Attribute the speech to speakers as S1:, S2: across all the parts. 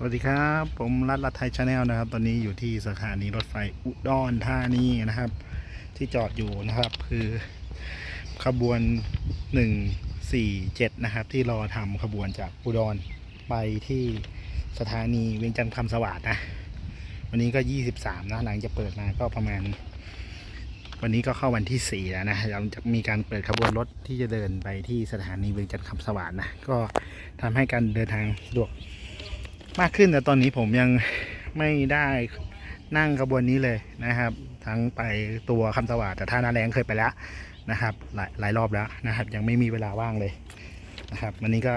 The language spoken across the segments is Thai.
S1: สวัสดีครับ ผมรัฐรัฐไทยชาแนลนะครับ ตอนนี้อยู่ที่สถานีรถไฟอุดรธานีนะครับ ที่จอดอยู่นะครับ คือขบวน 147 นะครับ ที่รอทำขบวนจากอุดรไปที่สถานีเวียงจันทร์คำสวัสดนะ วันนี้ก็ 23 นะหลังจะเปิดมาก็ประมาณ วันนี้ก็เข้าวันที่ 4 แล้วนะเราจะมีการเปิดขบวนรถที่จะเดินไปที่สถานีเวียงจันทร์คำสวัสดนะก็ทำให้การเดินทางสะดวก มากขึ้นแต่ตอนนี้ผมยังไม่ได้นั่งขบวนนี้เลยนะครับ ทั้งไปตัวคำสวัสดิ์แต่ท่านาแรงเคยไปแล้วนะครับ หลายหลายรอบแล้วนะครับ ยังไม่มีเวลาว่างเลยนะครับ วันนี้ก็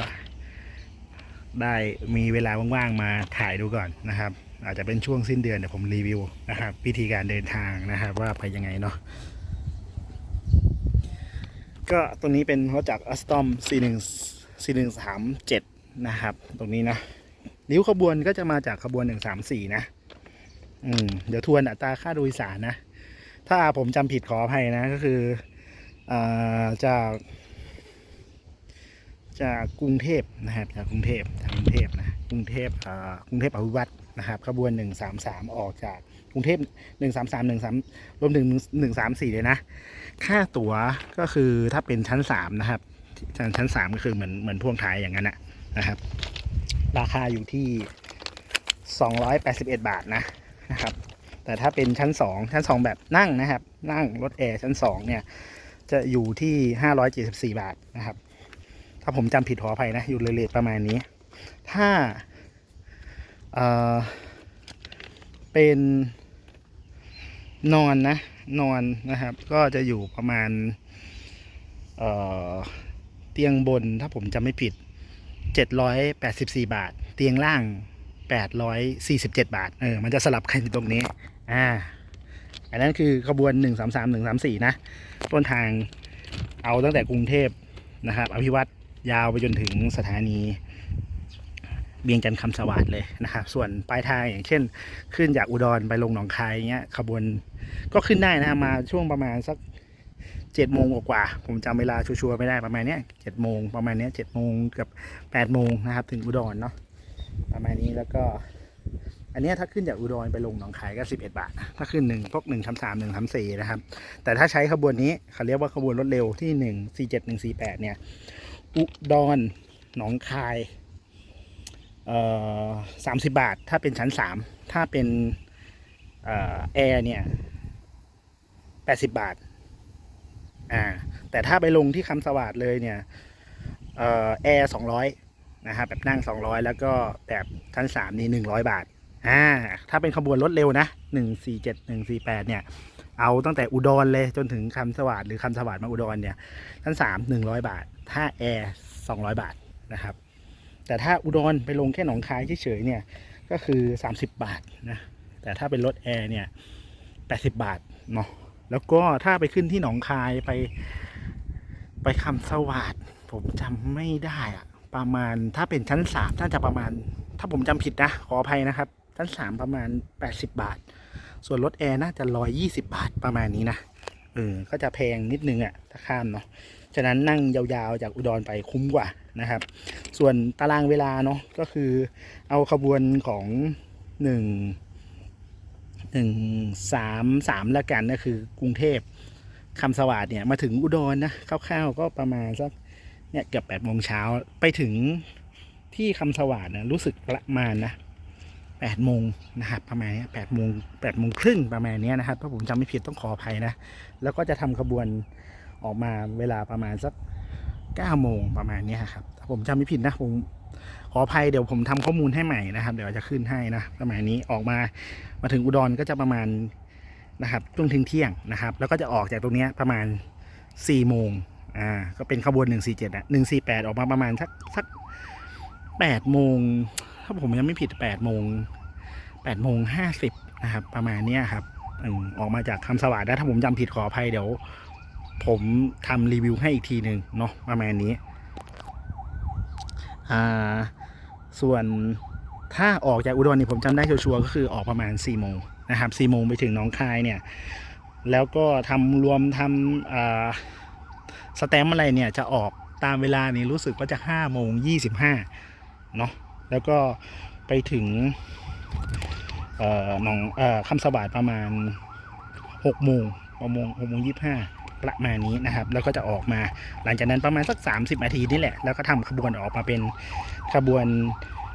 S1: ได้มีเวลาว่างๆมาถ่ายดูก่อนนะครับ อาจจะเป็นช่วงสิ้นเดือนเดี๋ยวผมรีวิวนะครับวิธีการเดินทางนะครับ ว่าไปยังไงเนาะก็ตรงนี้เป็นรถจากอัสตอม C1 C137 นะครับ ตรงนี้นะ ริ้วขบวนก็จะมาจากขบวนหนึ่งสามสี่นะ อืม เดี๋ยวทวนอัตราค่าโดยสารนะ ถ้าผมจำผิดขออภัยนะ ก็คืออาจากจากกรุงเทพนะครับจากกรุงเทพจากกรุงเทพนะกรุงเทพอ่ากรุงเทพอภิวัตนะครับขบวนหนึ่งสามสามออกจากกรุงเทพหนึ่งสามสามหนึ่งสามรวมถึงหนึ่งสามสี่เลยนะ ค่าตั๋วก็คือถ้าเป็นชั้นสามนะครับ ชั้นชั้นสามก็คือเหมือนเหมือนพ่วงท้ายอย่างนั้นนะนะครับ ราคาอยู่ที่ 281 บาทนะนะครับ แต่ถ้าเป็นชั้น 2 ชั้น 2 แบบนั่งนะครับ นั่งรถแอร์ชั้น 2 เนี่ย จะอยู่ที่ 574 บาทนะครับ ถ้าผมจำผิดขออภัยนะ อยู่เลทประมาณนี้ ถ้าเอ่อเป็นนอนนะ นอนนะครับ ก็จะอยู่ประมาณเอ่อเตียงบนถ้าผมจำไม่ผิด 784 บาท เตียงล่าง 847 บาท เออ มันจะสลับกันตรงนี้ อ่า อันนั้นคือขบวน 133 134 นะ ต้นทางเอาตั้งแต่กรุงเทพนะครับ อภิวัตรยาวไปจนถึงสถานีเบียงจันทร์คำสวัสดเลยนะครับ ส่วนปลายทางอย่างเช่น ขึ้นจากอุดรไปลงหนองคายเงี้ยขบวนก็ขึ้นได้นะมาช่วงประมาณสัก เจ็ดโมงกว่าผมจำเวลาชัวร์ไม่ได้ประมาณเนี้ยเจ็ดโมงประมาณเนี้ยเจ็ดโมงกับแปดโมงนะครับ ถึงอุดรเนาะประมาณนี้แล้วก็ อันเนี้ยถ้าขึ้นจากอุดรไปลงหนองคายก็สิบเอ็ดบาท ถ้าขึ้นหนึ่งพวกหนึ่งทำสามหนึ่งทำสี่นะครับ แต่ถ้าใช้ขบวนนี้เขาเรียกว่าขบวนรถเร็วที่หนึ่งสี่เจ็ดหนึ่งสี่แปดเนี่ย อุดรหนองคายเอ่อสามสิบบาท ถ้าเป็นชั้นสามถ้าเป็นเอ่อแอร์เนี่ยแปดสิบบาท อ่าแต่ถ้าไปลงที่คำสวัสดเลยเนี่ยแอร์สองร้อยนะครับแบบนั่ง 200 แล้วก็แบบชั้น 3 นี่ 100 บาทอ่าถ้าเป็นขบวนรถเร็วนะ 147 148 เนี่ย เอาตั้งแต่อุดรเลยจนถึงคำสวัสดหรือคำสวัสดมาอุดรเนี่ยชั้น 3 100 บาท ถ้าแอร์200 บาทนะครับ แต่ถ้าอุดรไปลงแค่หนองคายเฉยๆเนี่ยก็คือ 30 บาทนะแต่ถ้าเป็นรถแอร์เนี่ย 80 บาทเนาะ แล้วก็ถ้าไปขึ้นที่หนองคายไปไปคำสวัสดผมจำไม่ได้อะประมาณถ้าเป็นชั้นสามน่าจะประมาณ ถ้าผมจำผิดนะ ขออภัยนะครับ ชั้นสามประมาณ80บาท ส่วนรถแอร์น่าจะร้อยยี่สิบาทประมาณนี้นะเออก็จะแพงนิดนึงอะถ้าข้ามเนาะฉะนั้นนั่งยาวๆจากอุดรไปคุ้มกว่านะครับ ส่วนตารางเวลาเนาะก็คือเอาขบวนของหนึ่ง หนึ่งสามสามละกันก็คือกรุงเทพคำสวัสดเนี่ยมาถึงอุดรนะคร่าวๆก็ประมาณสักเนี่ยเกือบแปดโมงเช้าไปถึงที่คำสวัสดนะรู้สึกประมาณนะแปดโมงนะครับประมาณนี้แปดโมงแปดโมงครึ่งประมาณนี้นะครับถ้าผมจำไม่ผิดต้องขออภัยนะ แล้วก็จะทำขบวนออกมาเวลาประมาณสักเก้าโมงประมาณนี้ครับถ้าผมจำไม่ผิดนะผม ขออภัยเดี๋ยวผมทำข้อมูลให้ใหม่นะครับ เดี๋ยวจะขึ้นให้นะประมาณนี้ออกมามาถึงอุดรก็จะประมาณนะครับช่วงถึงเที่ยงนะครับ แล้วก็จะออกจากตรงนี้ประมาณ4ี่โมงอ่าก็เป็นขบวน 147อะ148 ออกมาประมาณสักสัก8โมงถ้าผมยังไม่ผิด8โมง8โมง50นะครับ ประมาณนี้ครับอออกมาจากคำสวัสดิ์นะถ้าผมจำผิดขออภัยเดี๋ยว ผมทำรีวิวให้อีกทีหนึ่งเนาะประมาณนี้อ่า ส่วนถ้าออกจากอุดรนี่ผมจำได้ชัวร์ก็คือออกประมาณ4โมงนะครับสี่โมงไปถึงน้องคายเนี่ย แล้วก็ทำรวมทำอ่าสแตมอะไรเนี่ยจะออกตามเวลานี่รู้สึกว่าจะห้าโมงยี่สิบห้าเนาะแล้วก็ไปถึงเอ่อหนองอคำสวัสดประมาณหกโมงประมาณหกโมงยี่ห้า ประมาณนี้นะครับ แล้วก็จะออกมา หลังจากนั้นประมาณสัก 30นาทีนี่แหละ แล้วก็ทำขบวนออกมาเป็นขบวน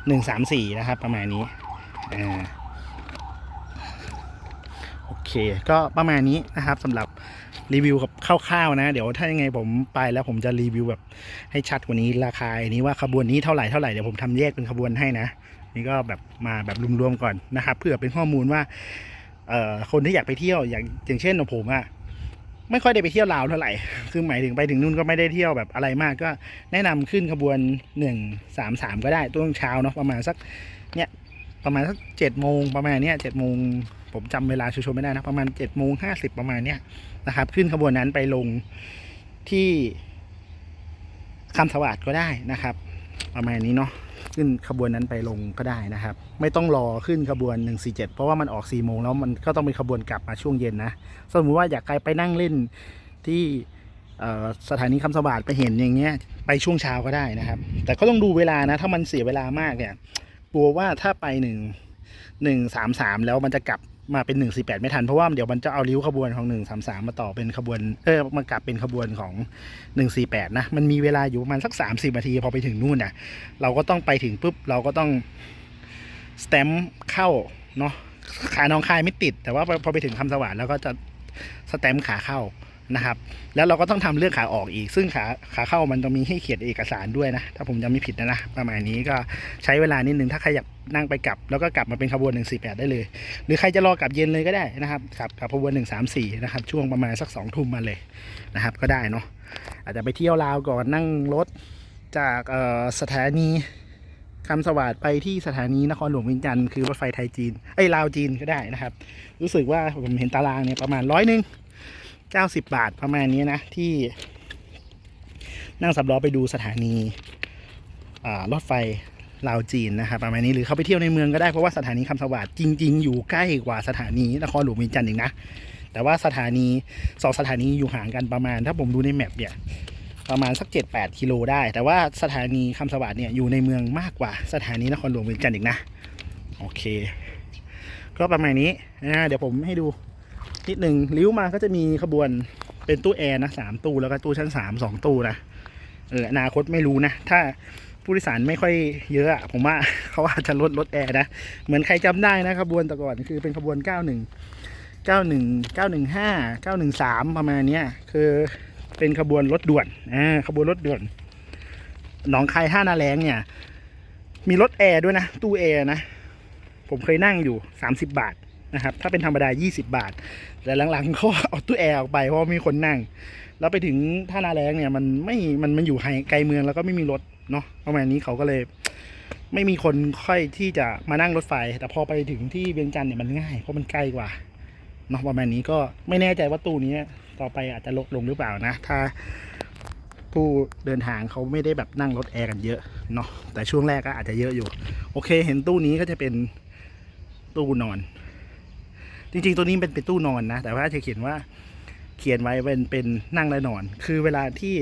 S1: 134 นะครับ ประมาณนี้อ่าโอเค ก็ประมาณนี้นะครับสำหรับรีวิวกับคร่าวๆนะ เดี๋ยวถ้ายังไงผมไปแล้วผมจะรีวิวแบบให้ชัดกว่านี้ราคาอันนี้ว่าขบวนนี้เท่าไหร่เท่าไหร่เดี๋ยวผมทำแยกเป็นขบวนให้นะนี่ก็แบบมาแบบรวมๆก่อนนะครับ เพื่อเป็นข้อมูลว่าคนที่อยากไปเที่ยวอย่างอย่างเช่นผมอะ ไม่ค่อยได้ไปเที่ยวลาวเท่าไหร่ คือหมายถึงไปถึงนู่นก็ไม่ได้เที่ยวแบบอะไรมาก ก็แนะนำขึ้นขบวนหนึ่งสามสามก็ได้ต้นเช้าเนาะประมาณสักเนี่ยประมาณสักเจ็ดโมงประมาณเนี้ยเจ็ดโมงผมจำเวลาชัวร์ไม่ได้นะประมาณเจ็ดโมงห้าสิบประมาณเนี้ยนะครับ ขึ้นขบวนนั้นไปลงที่คำสวัสดก็ได้นะครับ ประมาณนี้เนาะ ขึ้นขบวนนั้นไปลงก็ได้นะครับ ไม่ต้องรอขึ้นขบวน 147 เพราะว่ามันออก4โมงแล้วมันก็ต้องเป็นขบวนกลับมาช่วงเย็นนะ สมมติว่าอยากไปนั่งเล่นที่สถานีคำสวัสดไปเห็นอย่างเงี้ยไปช่วงเช้าก็ได้นะครับ แต่ก็ต้องดูเวลานะ ถ้ามันเสียเวลามากเนี่ยกลัวว่าถ้าไปหนึ่งหนึ่งสามสามแล้วมันจะกลับ มาเป็น 148 ไม่ทัน เพราะว่าเดี๋ยวมันจะเอาริ้วขบวนของ 133 มาต่อเป็นขบวนเออมากลับเป็นขบวนของ 148 นะ มันมีเวลาอยู่ประมาณสัก 30 นาทีพอไปถึงนู่นน่ะเราก็ต้องไปถึงปุ๊บเราก็ต้องสแตมป์เข้าเนาะขาน้องคายไม่ติด แต่ว่าพอไปถึงคำสวัสดิ์แล้วก็จะสแตมป์ขาเข้า นะครับ แล้วเราก็ต้องทำเรื่องขาออกอีก ซึ่งขาขาเข้ามันต้องมีให้เขียนเอกสารด้วยนะ ถ้าผมจำไม่ผิดนะนะ ประมาณนี้ก็ใช้เวลานิดนึง ถ้าใครอยากนั่งไปกลับ แล้วก็กลับมาเป็นขบวน 148 ได้เลย หรือใครจะรอกลับเย็นเลยก็ได้นะครับกลับกับขบวน 134 นะครับ ช่วงประมาณสัก 2 ทุ่มมาเลยนะครับ ก็ได้เนาะ อาจจะไปเที่ยวลาวก่อนนั่งรถจากสถานีคำสวัสดไปที่สถานีนครหลวงวียงจันทร์คือรถไฟไทยจีนเอ้ลาวจีนก็ได้นะครับ รู้สึกว่าผมเห็นตารางเนี่ยประมาณร้อยหนึ่ง ก้าสิบบาทประมาณนี้นะ ที่ นั่งสำล้อไปดูสถานีรถไฟลาวจีนนะครับประมาณนี้หรือเข้าไปเที่ยวในเมืองก็ได้เพราะว่าสถานีคำสวัสด์จริง ๆ อยู่ใกล้กว่าสถานีนครหลวงเวียงจันทร์อีกนะ แต่ว่าสถานีสองสถานีอยู่ห่างกันประมาณ ถ้าผมดูในแมปเนี่ยประมาณสัก 7-8กิโลได้ แต่ว่าสถานีคำสวัสด์เนี่ยอยู่ในเมืองมากกว่าสถานีนครหลวงเวียงจันทร์อีกนะ โอเค ก็ประมาณนี้นะเดี๋ยวผมให้ดู นิดหนึ่งลิ้วมาก็จะมีขบวนเป็นตู้แอร์นะสามตู้แล้วก็ตู้ชั้นสามสองตู้นะเอออนาคตไม่รู้นะ ถ้าผู้โดยสารไม่ค่อยเยอะอะผมว่าเขาอาจจะลดลดแอร์นะ เหมือนใครจำได้นะขบวนแต่ก่อนคือเป็นขบวน 91 91 915 913 ประมาณเนี้ยคือเป็นขบวนรถด่วนอ่าขบวนรถด่วนหนองคายท่านาแรงเนี่ย มีรถแอร์ด้วยนะ ตู้แอร์นะ ผมเคยนั่งอยู่ 30 บาท นะครับ ถ้าเป็นธรรมดา 20 บาท แต่หลังๆเขาเอาตู้แอร์ออกไปเพราะมีคนนั่ง แล้วไปถึงท่านาแรงเนี่ยมันไม่มันมันอยู่ไกลเมืองแล้วก็ไม่มีรถเนาะประมาณนี้เขาก็เลย ไม่มีคนค่อยที่จะมานั่งรถไฟ แต่พอไปถึงที่เวียงจันทร์เนี่ยมันง่าย เพราะมันใกล้กว่าเนาะประมาณนี้ก็ไม่แน่ใจว่าตู้นี้ต่อไปอาจจะลดลงหรือเปล่านะ ถ้าผู้เดินทางเขาไม่ได้แบบนั่งรถแอร์กันเยอะเนาะแต่ช่วงแรกก็อาจจะเยอะอยู่ โอเค เห็นตู้นี้ก็จะเป็นตู้นอน จริงๆ ตัวนี้เป็นเป็นตู้นอนนะ แต่ว่าจะเขียนว่าเขียนไว้เป็นเป็นนั่งและนอน คือเวลาที่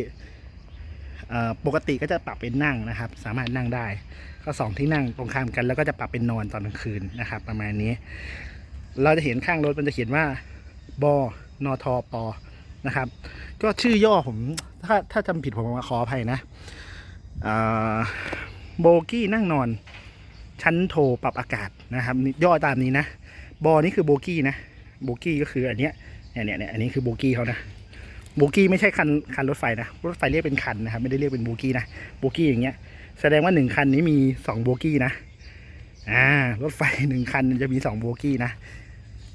S1: ปกติก็จะปรับเป็นนั่งนะครับ สามารถนั่งได้ ก็สองที่นั่งตรงข้ามกัน แล้วก็จะปรับเป็นนอนตอนกลางคืนนะครับ ประมาณนี้ เราจะเห็นข้างรถมันจะเขียนว่าบอนอทอปนะครับ ก็ชื่อย่อผมถ้าถ้าจำผิดผมขออภัยนะโบกี้นั่งนอน ชั้นโทรปรับอากาศนะครับย่อตามนี้นะ บอนี่คือโบกี้นะโบกี้ก็คืออันเนี้ยเนี่ยเนี่ยเนี่ยอันนี้คือโบกี้เขานะโบกี้ไม่ใช่คันคันรถไฟนะรถไฟเรียกเป็นคันนะครับไม่ได้เรียกเป็นโบกี้นะโบกี้อย่างเงี้ย แสดงว่าหนึ่งคันนี้มีสองโบกี้นะอ่ารถไฟหนึ่งคันจะมีสองโบกี้นะ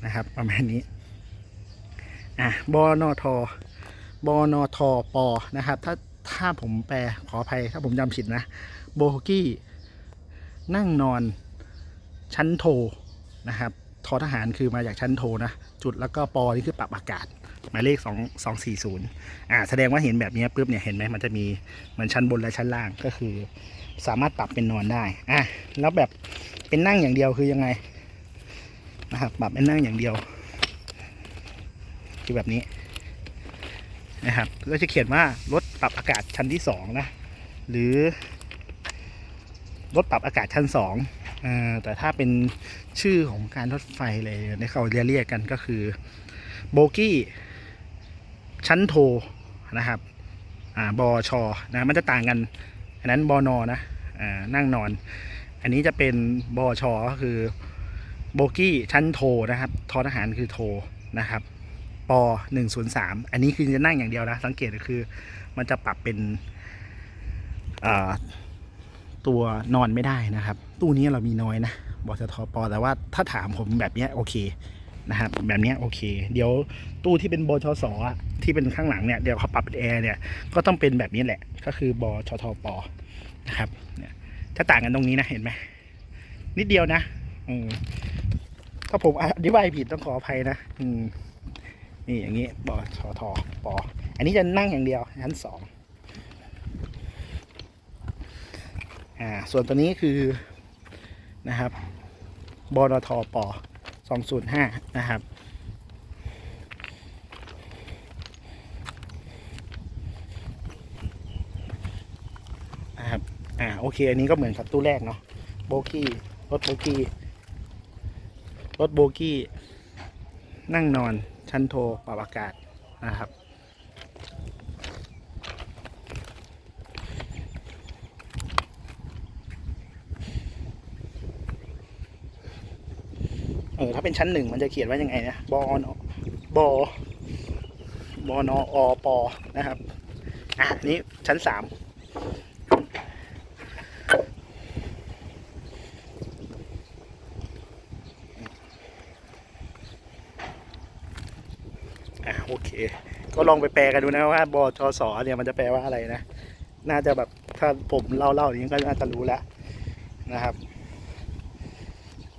S1: นะครับ ประมาณนี้อะบอนอทบอนอทปอนะครับ ถ้าถ้าผมแปลขออภัยถ้าผมจำผิดนะโบกี้นั่งนอนชั้นโทนะครับ ทอทหารคือมาจากชั้นโทนะ จุดแล้วก็ปอนี่คือปรับอากาศ หมายเลขสองสองสี่ศูนย์อ่าแสดงว่าเห็นแบบนี้ปุ๊บเนี่ยเห็นไหมมันจะมีเหมือนชั้นบนและชั้นล่างก็คือ สามารถปรับเป็นนอนได้อะแล้วแบบเป็นนั่งอย่างเดียวคือยังไงนะครับปรับเป็นนั่งอย่างเดียว คือแบบนี้นะครับก็จะเขียนว่ารถปรับอากาศชั้นที่สองนะหรือรถปรับอากาศชั้นสอง แต่ถ้าเป็นชื่อของการรถไฟเลยในเขาเรียกเรียกกันก็คือโบกี้ชั้นโทนะครับอ่าบอชอนะมันจะต่างกัน อันนั้นบอนอนะอ่านั่งนอน อันนี้จะเป็นบอชอก็คือโบกี้ชั้นโทนะครับทอทหารคือโทนะครับปหนึ่งศูนย์สามอันนี้คือจะนั่งอย่างเดียวนะ สังเกตก็คือ มันจะปรับเป็นอ่า ตัวนอนไม่ได้นะครับ ตู้นี้เรามีน้อยนะบอชทอปอแต่ว่าถ้าถามผมแบบนี้โอเคนะครับแบบนี้โอเค เดี๋ยวตู้ที่เป็นบชสอะที่เป็นข้างหลังเนี่ยเดี๋ยวเขาปรับเป็นแอร์เนี่ยก็ต้องเป็นแบบนี้แหละ ก็คือบชทปนะครับเนี่ยจะต่างกันตรงนี้นะเห็นไหมนิดเดียวนะอืมถ้าผมอธิบายผิดต้องขออภัยนะอืมนี่อย่างนี้บชทปอันนี้จะนั่งอย่างเดียวชั้นสอง อ่าส่วนตัวนี้คือนะครับบนทปสองศูนย์ห้านะครับ นะครับ อ่า โอเค อันนี้ก็เหมือนกับตู้แรกเนาะ โบกี้ รถโบกี้ รถโบกี้ นั่งนอน ชั้นโทรปรับอากาศนะครับ เออถ้าเป็นชั้นหนึ่งมันจะเขียนว่ายังไงนะบอนบอบอนออปอนะครับ อะนี้ชั้นสามอะโอเค ก็ลองไปแปลกันดูนะว่าบอชสเนี่ยมันจะแปลว่าอะไรนะ น่าจะแบบถ้าผมเล่าเล่าอย่างนี้ก็น่าจะรู้แล้วนะครับ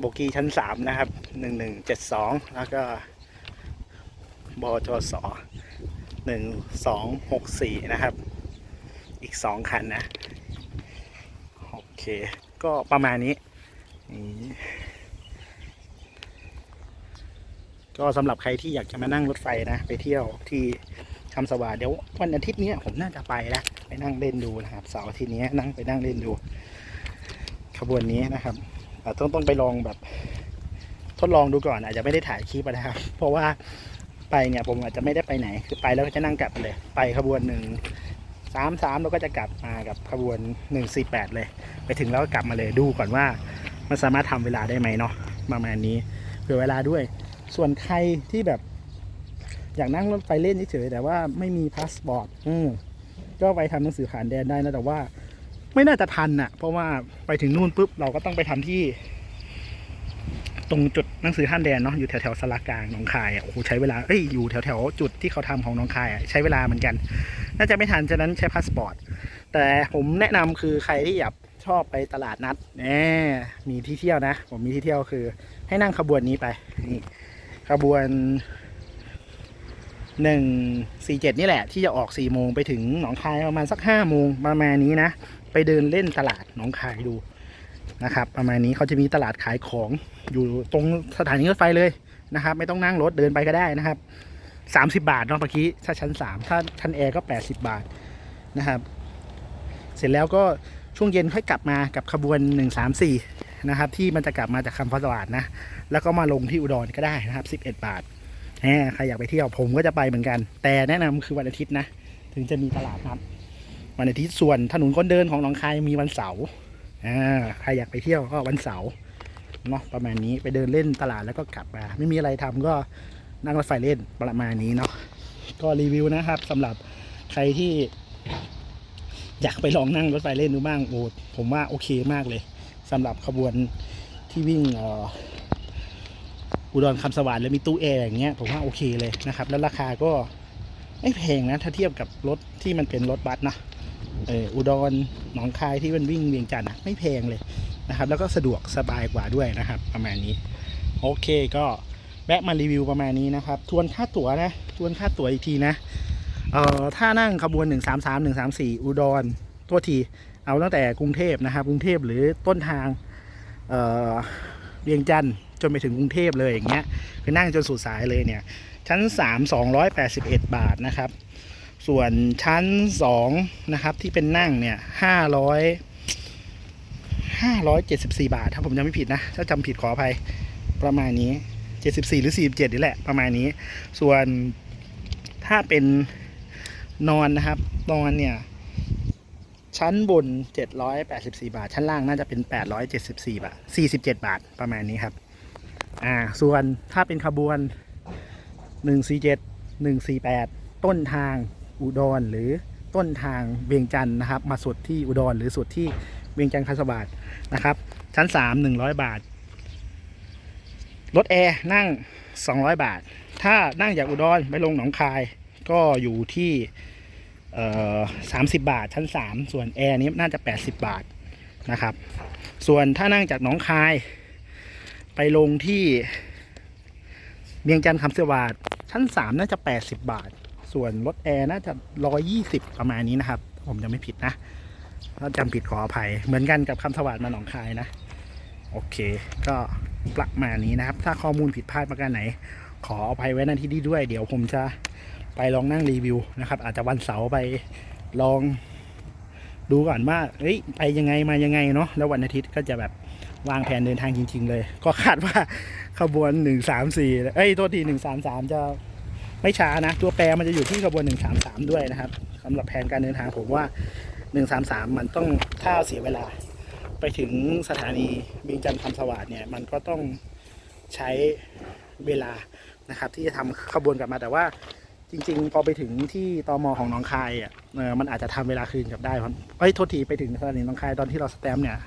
S1: โบกี้ชั้นสามนะครับหนึ่งหนึ่งเจ็ดสองแล้วก็บชสหนึ่งสองหกสี่นะครับ อีกสองคันนะ โอเค ก็ประมาณนี้ ก็สำหรับใครที่อยากจะมานั่งรถไฟนะ ไปเที่ยวที่คำสวาเดี๋ยววันอาทิตย์นี้ผมน่าจะไปล้วไปนั่งเล่นดูนะครับเสาร์อาทิตย์นี้นั่งไปนั่งเล่นดู ขบวนนี้นะครับ ต้องต้องไปลองแบบ ทดลองดูก่อน อาจจะไม่ได้ถ่ายคลิปอะนะครับ เพราะว่าไปเนี่ยผมอาจจะไม่ได้ไปไหน คือไปแล้วก็จะนั่งกลับเลย ไปขบวนหนึ่งสามสามแล้วก็จะกลับมากับขบวนหนึ่งสี่แปดเลย ไปถึงแล้วก็กลับมาเลยดูก่อนว่า มันสามารถทำเวลาได้ไหมเนาะประมาณนี้เผื่อเวลาด้วย ส่วนใครที่แบบ อยากนั่งรถไฟเล่นเฉยแต่ว่าไม่มีพาสปอร์ตอืมก็ไปทำหนังสือผ่านแดนได้นะแต่ว่า ไม่น่าจะทันน่ะ เพราะว่าไปถึงนู่นปุ๊บเราก็ต้องไปทำที่ ตรงจุดหนังสือห้ามแดนเนาะอยู่แถวแถวสลากลางหนองคายอะโอ้โหใช้เวลาเอ้ยอยู่แถวแถวจุดที่เขาทำของหนองคายอะใช้เวลาเหมือนกัน น่าจะไม่ทันฉะนั้นใช้พาสปอร์ตแต่ผมแนะนำคือใครที่อยากชอบไปตลาดนัดแหมมีที่เที่ยวนะ ผมมีที่เที่ยวคือ ให้นั่งขบวนนี้ไปนี่ขบวนหนึ่งสี่เจ็ดนี่แหละ ที่จะออกสี่โมงไปถึงหนองคายประมาณสักห้าโมงประมาณนี้นะ ไปเดินเล่นตลาดหนองคายดูนะครับ ประมาณนี้เขาจะมีตลาดขายของอยู่ตรงสถานีรถไฟเลยนะครับ ไม่ต้องนั่งรถเดินไปก็ได้นะครับสามสิบาทเนาะเมื่อกี้ถ้าชั้นสามถ้าชั้นแอร์ก็แปดสิบาทนะครับ เสร็จแล้วก็ช่วงเย็นค่อยกลับมากับขบวนหนึ่งสามสี่นะครับ ที่มันจะกลับมาจากคำพัสวาดนะ แล้วก็มาลงที่อุดรก็ได้นะครับ11บาทแหมใครอยากไปเที่ยวผมก็จะไปเหมือนกัน แต่แนะนำคือวันอาทิตย์นะ ถึงจะมีตลาดนัด วันอาทิตย์ส่วนถนนคนเดินของหนองคายมีวันเสาร์อ่าใครอยากไปเที่ยวก็วันเสาร์เนาะประมาณนี้ไปเดินเล่นตลาดแล้วก็กลับมาไม่มีอะไรทำก็นั่งรถไฟเล่นประมาณนี้เนาะก็รีวิวนะครับสำหรับใครที่ อยากไปลองนั่งรถไฟเล่นดูบ้างโอ้ผมว่าโอเคมากเลยสำหรับขบวนที่วิ่งอออุดรคำสว่างแล้วมีตู้แอร์อย่างเงี้ยผมว่าโอเคเลยนะครับ แล้วราคาก็ไม่แพงนะ ถ้าเทียบกับรถที่มันเป็นรถบัสนะ อออุดรหนองคายที่มันวิ่งเวียงจันทร์นะไม่แพงเลยนะครับ แล้วก็สะดวกสบายกว่าด้วยนะครับ ประมาณนี้ โอเคก็แวะมารีวิวประมาณนี้นะครับ ทวนค่าตั๋วนะ ทวนค่าตั๋วอีกทีนะเอ่อถ้านั่งขบวน 1 3 3 1 3 4 อุดรตัวที เอาตั้งแต่กรุงเทพนะครับ กรุงเทพหรือต้นทางเอ่อเวียงจันทร์จนไปถึงกรุงเทพเลยอย่างเงี้ยคือนั่งจนสุดสายเลยเนี่ย ชั้น 3 281 บาทนะครับ ส่วนชั้น2นะครับที่เป็นนั่งเนี่ย500ห้าร้อยเจ็ดสิบสี่บาท ถ้าผมจำไม่ผิดนะ ถ้าจำผิดขออภัยประมาณนี้เจ็ดสิบสี่หรือสี่สิบเจ็ดนี่แหละประมาณนี้ ส่วนถ้าเป็นนอนนะครับ นอนเนี่ย ชั้นบน784บาท ชั้นล่างน่าจะเป็น874บาท47บาทประมาณนี้ครับ อ่า ส่วนถ้าเป็นขบวน147 148ต้นทาง อุดรหรือต้นทางเวียงจันทร์นะครับ มาสุดที่อุดรหรือสุดที่เวียงจันทร์คัสบาทนะครับ ชั้น3 100บาทรถแอร์นั่ง200บาท ถ้านั่งจากอุดรไปลงหนองคายก็อยู่ที่เอ่อ30บาทชั้น3ส่วนแอร์นี้น่าจะ80บาทนะครับ ส่วนถ้านั่งจากหนองคาย ไปลงที่เวียงจันทร์คำเสวาดชั้น3น่าจะ80บาท ส่วนรถแอร์น่าจะ120ประมาณนี้นะครับ ผมจะไม่ผิดนะ ถ้าจำผิดขออภัย เหมือนกันกับคำสวัสดมาหนองคายนะ โอเค ก็ประมาณนี้นะครับ ถ้าข้อมูลผิดพลาดประการไหน ขออภัยไว้ณที่นี้ด้วย เดี๋ยวผมจะไปลองนั่งรีวิวนะครับ อาจจะวันเสาร์ไปลองดูก่อนว่าเอ้ยไปยังไงมายังไงเนาะแล้ววันอาทิตย์ก็จะแบบวางแผนเดินทางจริง ๆ เลย ก็คาดว่าขบวนหนึ่งสามสี่เอ้ยโทษทีหนึ่งสามสามจะ ไม่ช้านะ ตัวแปรมันจะอยู่ที่ขบวนหนึ่งสามสามด้วยนะครับสำหรับแผนการเดินทางผมว่าหนึ่งสามสามมันต้องถ้าเสียเวลา ไปถึงสถานีเวียงจันทร์คำสวัสดเนี่ยมันก็ต้องใช้เวลานะครับ ที่จะทำขบวนกลับมาแต่ว่าจริง ๆ พอไปถึงที่ตมของหนองคายอะมันอาจจะทำเวลาคืนกลับได้ครับเอ้ยโทษทีไปถึงสถานีหนองคายตอนที่เราสแตมป์เนี่ย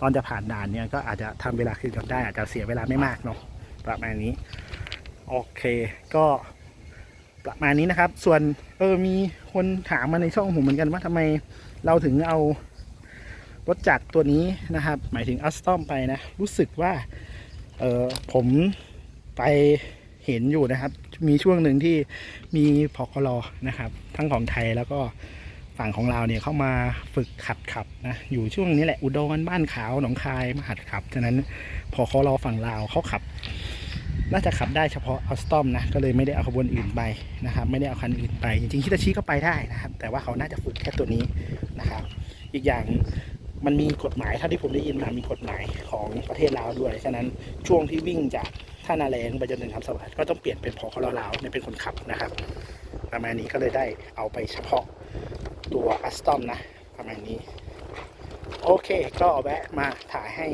S1: ตอนจะผ่านด่านเนี่ยก็อาจจะทำเวลาคืนกลับได้ อาจจะเสียเวลาไม่มากเนาะประมาณนี้ โอเคก็ ประมาณนี้นะครับ ส่วนเออมีคนถามมาในช่องผมเหมือนกันว่าทำไมเราถึงเอารถจักรตัวนี้นะครับ หมายถึงอัสตอมไปนะ รู้สึกว่าเออผมไปเห็นอยู่นะครับ มีช่วงหนึ่งที่มีพอคลนะครับ ทั้งของไทยแล้วก็ฝั่งของเราเนี่ยเข้ามาฝึกขับขับนะอยู่ช่วงนี้แหละอุดรบ้านขาวหนองคายมาหัดขับฉะนั้นพอคลฝั่งลาวเขาขับ น่าจะขับได้เฉพาะอัสตอมนะ ก็เลยไม่ได้เอาขบวนอื่นไปนะครับ ไม่ได้เอาคันอื่นไป จริงๆฮิตาชิก็ไปได้นะครับ แต่ว่าเขาน่าจะฝึกแค่ตัวนี้นะครับ อีกอย่างมันมีกฎหมายเท่าที่ผมได้ยินมามีกฎหมายของประเทศลาวด้วย ฉะนั้นช่วงที่วิ่งจากท่านาแรงไปจนถึงคำสวัสดิ์ก็ต้องเปลี่ยนเป็นพอคลลาวเนี่ยเป็นคนขับนะครับ ประมาณนี้ก็เลยได้เอาไปเฉพาะตัวอัสตอมนะ ประมาณนี้ โอเค ก็แวะมาถ่ายให้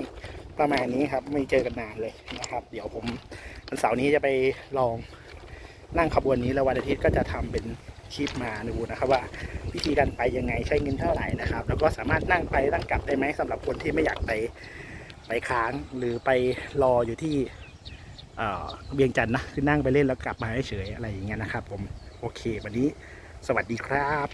S1: ประมาณนี้ครับ ไม่เจอกันนานเลยนะครับ เดี๋ยวผม วันเสาร์นี้จะไปลองนั่งขบวนนี้แล้ววันอาทิตย์ก็จะทำเป็นคลิปมาดูนะครับว่าวิธีการไปยังไงใช้เงินเท่าไหร่นะครับ แล้วก็สามารถนั่งไปนั่งกลับได้ไหมสำหรับคนที่ไม่อยากไปไปค้างหรือไปรออยู่ที่เอ่อเวียงจันทร์นะคือนั่งไปเล่นแล้วกลับมาเฉยอะไรอย่างเงี้ยนะครับ ผมโอเค วันนี้สวัสดีครับ